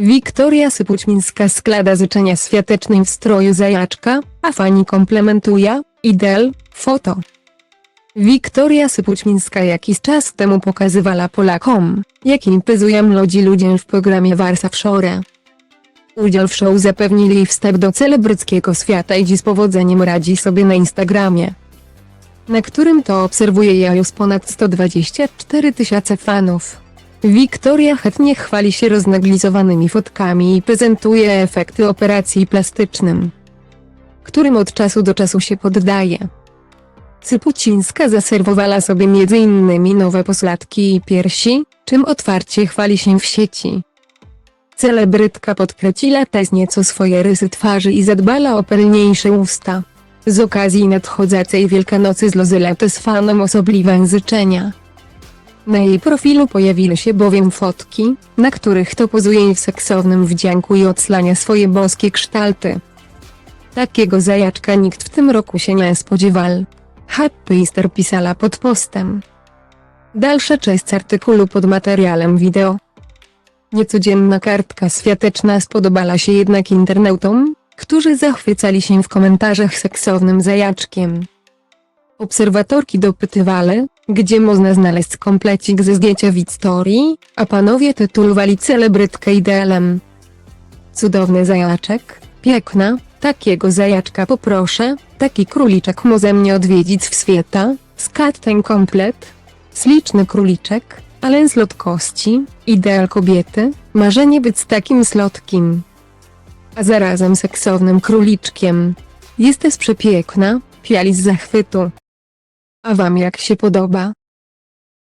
Wiktoria Sypućmińska sklada życzenia świątecznym w stroju zajaczka, a fani komplementuje, idel, foto. Wiktoria Sypućmińska jakiś czas temu pokazywała Polakom, jak imprezują młodzi ludzie w programie Warsaw Shore. Udział w show zapewnili jej wstęp do celebryckiego świata i dziś z powodzeniem radzi sobie na Instagramie. Na którym to obserwuje ja już ponad 124 tysiące fanów. Wiktoria chętnie chwali się rozneglizowanymi fotkami i prezentuje efekty operacji plastycznym, którym od czasu do czasu się poddaje. Sypucińska zaserwowała sobie m.in. nowe posladki i piersi, czym otwarcie chwali się w sieci. Celebrytka podkreśliła też nieco swoje rysy twarzy i zadbała o pełniejsze usta. Z okazji nadchodzącej Wielkanocy złożyła też fanom osobliwe życzenia. Na jej profilu pojawiły się bowiem fotki, na których to pozuje w seksownym wdzianku i odslania swoje boskie kształty. Takiego zajaczka nikt w tym roku się nie spodziewał. Happy Easter pisała pod postem. Dalsza część artykułu pod materiałem wideo. Niecodzienna kartka świąteczna spodobała się jednak internautom, którzy zachwycali się w komentarzach seksownym zajaczkiem. Obserwatorki dopytywały, gdzie można znaleźć komplecik ze zdjęcia Wiktorii, a panowie tytułowali celebrytkę idealem. Cudowny zajaczek, piękna, takiego zajaczka poproszę, taki króliczek może mnie odwiedzić w świata, skat ten komplet. Śliczny króliczek, ale z lotkości, ideal kobiety, marzenie być takim slotkim. A zarazem seksownym króliczkiem. Jesteś przepiękna, piali z zachwytu. A wam jak się podoba?